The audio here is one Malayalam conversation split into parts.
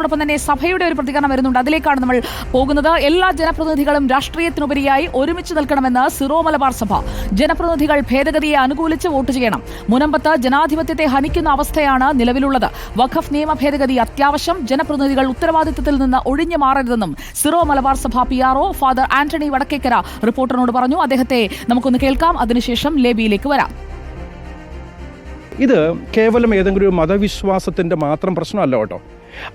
അതോടൊപ്പം തന്നെ സഭയുടെ ഒരു പ്രതികരണം വരുന്നുണ്ട്. അതിലേക്കാണ് നമ്മൾ പോകുന്നത്. എല്ലാ ജനപ്രതിനിധികളും രാഷ്ട്രീയത്തിനുപരിയായി ഒരുമിച്ച് നിൽക്കണമെന്ന് സിറോ മലബാർ സഭ. ജനപ്രതിനിധികൾ ഭേദഗതിയെ അനുകൂലിച്ച് വോട്ട് ചെയ്യണം. മുനമ്പത്ത് ജനാധിപത്യത്തെ ഹനിക്കുന്ന അവസ്ഥയാണ് നിലവിലുള്ളത്. വഖഫ് നിയമ ഭേദഗതി അത്യാവശ്യം. ജനപ്രതിനിധികൾ ഉത്തരവാദിത്തത്തിൽ നിന്ന് ഒഴിഞ്ഞു മാറരുതെന്നും സിറോ മലബാർ സഭ P R father Antony Vadakkekara റിപ്പോർട്ടറിനോട് പറഞ്ഞു. അദ്ദേഹത്തെ നമുക്കൊന്ന് കേൾക്കാം. അതിനുശേഷം ലേബിയിലേക്ക് വരാം. ഇത് കേവലം ഏതെങ്കിലും ഒരു മതവിശ്വാസത്തിന്റെ മാത്രം പ്രശ്നമല്ല കേട്ടോ.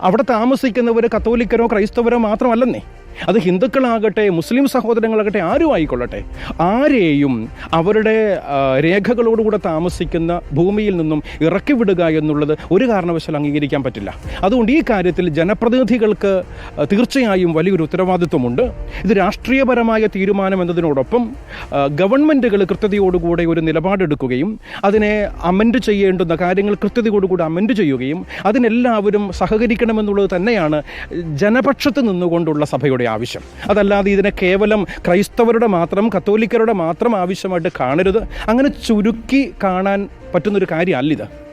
അവിടെ താമസിക്കുന്നവർ കത്തോലിക്കരോ ക്രൈസ്തവരോ മാത്രമല്ലെന്നേ. അത് ഹിന്ദുക്കളാകട്ടെ മുസ്ലിം സഹോദരങ്ങളാകട്ടെ ആരും ആയിക്കൊള്ളട്ടെ ആരെയും അവരുടെ രേഖകളോടുകൂടെ താമസിക്കുന്ന ഭൂമിയിൽ നിന്നും ഇറക്കിവിടുക എന്നുള്ളത് ഒരു കാരണവശാലും അംഗീകരിക്കാൻ പറ്റില്ല. അതുകൊണ്ട് ഈ കാര്യത്തിൽ ജനപ്രതിനിധികൾക്ക് തീർച്ചയായും വലിയൊരു ഉത്തരവാദിത്വമുണ്ട്. ഇത് രാഷ്ട്രീയപരമായ തീരുമാനം എന്നതിനോടൊപ്പം ഗവൺമെന്റുകൾ കൃത്യതയോടുകൂടെ ഒരു നിലപാടെടുക്കുകയും അതിനെ അമെൻഡ് ചെയ്യേണ്ടുന്ന കാര്യങ്ങൾ കൃത്യതയോടുകൂടി അമെൻഡ് ചെയ്യുകയും അതിനെല്ലാവരും സഹകരിക്കണമെന്നുള്ളത് തന്നെയാണ് ജനപക്ഷത്ത് നിന്നുകൊണ്ടുള്ള സഭയുടെ ആവശ്യം. അതല്ലാതെ ഇതിനെ കേവലം ക്രൈസ്തവരുടെ മാത്രം കത്തോലിക്കരുടെ മാത്രം ആവശ്യമായിട്ട് കാണരുത്. അങ്ങനെ ചുരുക്കി കാണാൻ പറ്റുന്നൊരു കാര്യമല്ലിത്.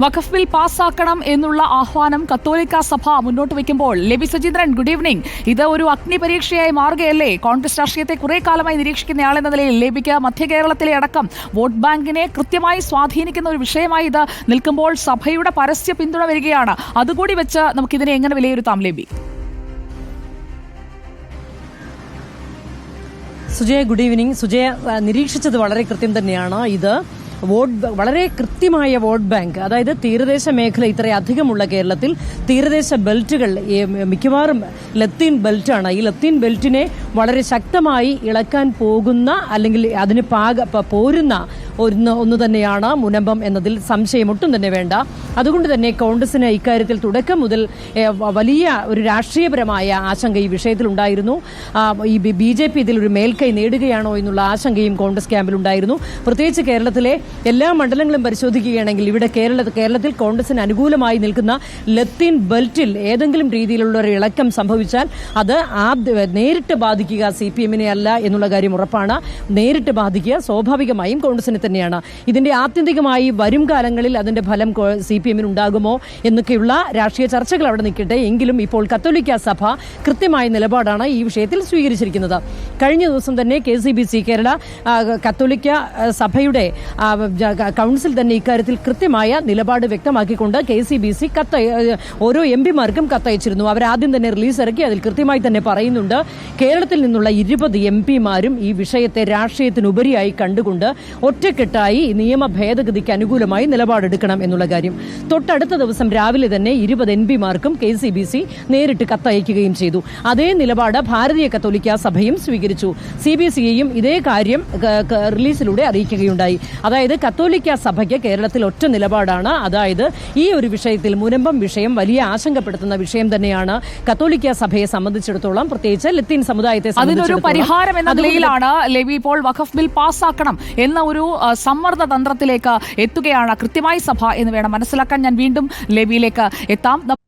വഖഫ് ബിൽ പാസ്സാക്കണം എന്നുള്ള ആഹ്വാനം കത്തോലിക്ക സഭ മുന്നോട്ട് വയ്ക്കുമ്പോൾ ലബി സജീന്ദ്രൻ ഗുഡ് ഈവനിംഗ്. ഇത് ഒരു അഗ്നി പരീക്ഷയായി മാറുകയല്ലേ? കോൺഗ്രസ് രാഷ്ട്രീയത്തെ കുറെ കാലമായി നിരീക്ഷിക്കുന്നയാളെന്ന നിലയിൽ ലബിക്ക് മധ്യ കേരളത്തിലെ അടക്കം വോട്ട് ബാങ്കിനെ കൃത്യമായി സ്വാധീനിക്കുന്ന ഒരു വിഷയമായി ഇത് നിൽക്കുമ്പോൾ സഭയുടെ പരസ്യ പിന്തുണ വരികയാണ്. അതുകൂടി വെച്ച് നമുക്കിതിനെ എങ്ങനെ വിലയിരുത്താം ലേബി സുജയ ഗുഡ് ഈവനിങ് സുജയ നിരീക്ഷിച്ചത് വളരെ കൃത്യം തന്നെയാണ്. ഇത് വോട്ട് വളരെ കൃത്യമായ വോട്ട് ബാങ്ക്. അതായത് തീരദേശ മേഖല ഇത്രയധികമുള്ള കേരളത്തിൽ തീരദേശ ബെൽറ്റുകൾ മിക്കവാറും ലത്തീൻ ബെൽറ്റാണ്. ഈ ലത്തീൻ ബെൽറ്റിനെ വളരെ ശക്തമായി ഇളക്കാൻ പോകുന്ന അല്ലെങ്കിൽ അതിന് പാക പോരുന്ന ഒന്ന് ഒന്ന് തന്നെയാണ്. മുനമ്പം എന്നതിൽ സംശയം ഒട്ടും തന്നെ വേണ്ട. അതുകൊണ്ട് തന്നെ കോൺഗ്രസിന് ഇക്കാര്യത്തിൽ തുടക്കം മുതൽ വലിയ ഒരു രാഷ്ട്രീയപരമായ ആശങ്ക ഈ വിഷയത്തിൽ ഉണ്ടായിരുന്നു ഈ ബി ജെ പി ഇതിൽ ഒരു മേൽക്കൈ നേടുകയാണോ എന്നുള്ള ആശങ്കയും കോൺഗ്രസ് ക്യാമ്പിലുണ്ടായിരുന്നു പ്രത്യേകിച്ച് കേരളത്തിലെ എല്ലാ മണ്ഡലങ്ങളും പരിശോധിക്കുകയാണെങ്കിൽ ഇവിടെ കേരള കേരളത്തിൽ കോൺഗ്രസിന് അനുകൂലമായി നിൽക്കുന്ന ലത്തീൻ ബെൽറ്റിൽ ഏതെങ്കിലും രീതിയിലുള്ള ഒരു ഇളക്കം സംഭവിച്ചാൽ അത് ആ നേരിട്ട് ബാധിക്കുക സി പി എമ്മിനെ അല്ല എന്നുള്ള കാര്യം ഉറപ്പാണ്. നേരിട്ട് ബാധിക്കുക സ്വാഭാവികമായും കോൺഗ്രസിനെ തന്നെയാണ്. ഇതിന്റെ ആത്യന്തികമായി വരും കാലങ്ങളിൽ അതിന്റെ ഫലം സി പി എമ്മിന് ഉണ്ടാകുമോ എന്നൊക്കെയുള്ള രാഷ്ട്രീയ ചർച്ചകൾ അവിടെ നിൽക്കട്ടെ. എങ്കിലും ഇപ്പോൾ കത്തോലിക്ക സഭ കൃത്യമായ നിലപാടാണ് ഈ വിഷയത്തിൽ സ്വീകരിച്ചിരിക്കുന്നത്. കഴിഞ്ഞ ദിവസം തന്നെ K C B C Kerala കത്തോലിക്ക സഭയുടെ കൗൺസിൽ തന്നെ ഇക്കാര്യത്തിൽ കൃത്യമായ നിലപാട് വ്യക്തമാക്കിക്കൊണ്ട് കെ സി ബി സി കത്ത് ഓരോ എം പിമാർക്കും കത്തയച്ചിരുന്നു. അവരാദ്യം തന്നെ റിലീസ് ഇറക്കി അതിൽ കൃത്യമായി തന്നെ പറയുന്നുണ്ട്. കേരളത്തിൽ നിന്നുള്ള ഇരുപത് എം പിമാരും ഈ വിഷയത്തെ രാഷ്ട്രീയത്തിനുപരിയായി കണ്ടുകൊണ്ട് ഒറ്റക്കെട്ടായി നിയമ ഭേദഗതിക്ക് അനുകൂലമായി നിലപാടെടുക്കണം എന്നുള്ള കാര്യം. തൊട്ടടുത്ത ദിവസം രാവിലെ തന്നെ ഇരുപത് എം പിമാർക്കും കെ സി ബി സി നേരിട്ട് കത്തയക്കുകയും ചെയ്തു. അതേ നിലപാട് ഭാരതീയ കത്തോലിക്ക സഭയും സ്വീകരിച്ചു. സി ബി സിയെയും ഇതേ കാര്യം റിലീസിലൂടെ അറിയിക്കുകയുണ്ടായി. അതായത് കത്തോലിക്ക സഭയ്ക്ക് കേരളത്തിൽ ഒറ്റ നിലപാടാണ്. അതായത് ഈ ഒരു വിഷയത്തിൽ മുനമ്പം വിഷയം വലിയ ആശങ്കപ്പെടുത്തുന്ന വിഷയം തന്നെയാണ് കത്തോലിക്ക സഭയെ സംബന്ധിച്ചിടത്തോളം. പ്രത്യേകിച്ച് ലത്തീൻ സമുദായത്തെ അതിനൊരു സംബന്ധിച്ചിടത്തോളം. പരിഹാരം എന്ന നിലയിലാണ് ലെവി ഇപ്പോൾ വഖഫ് ബിൽ പാസ്സാക്കണം എന്ന ഒരു സമ്മർദ്ദ തന്ത്രത്തിലേക്ക് എത്തുകയാണ് കൃത്യമായി സഭ എന്ന് വേണം മനസ്സിലാക്കാൻ ഞാൻ വീണ്ടും ലെവിയിലേക്ക് എത്താം.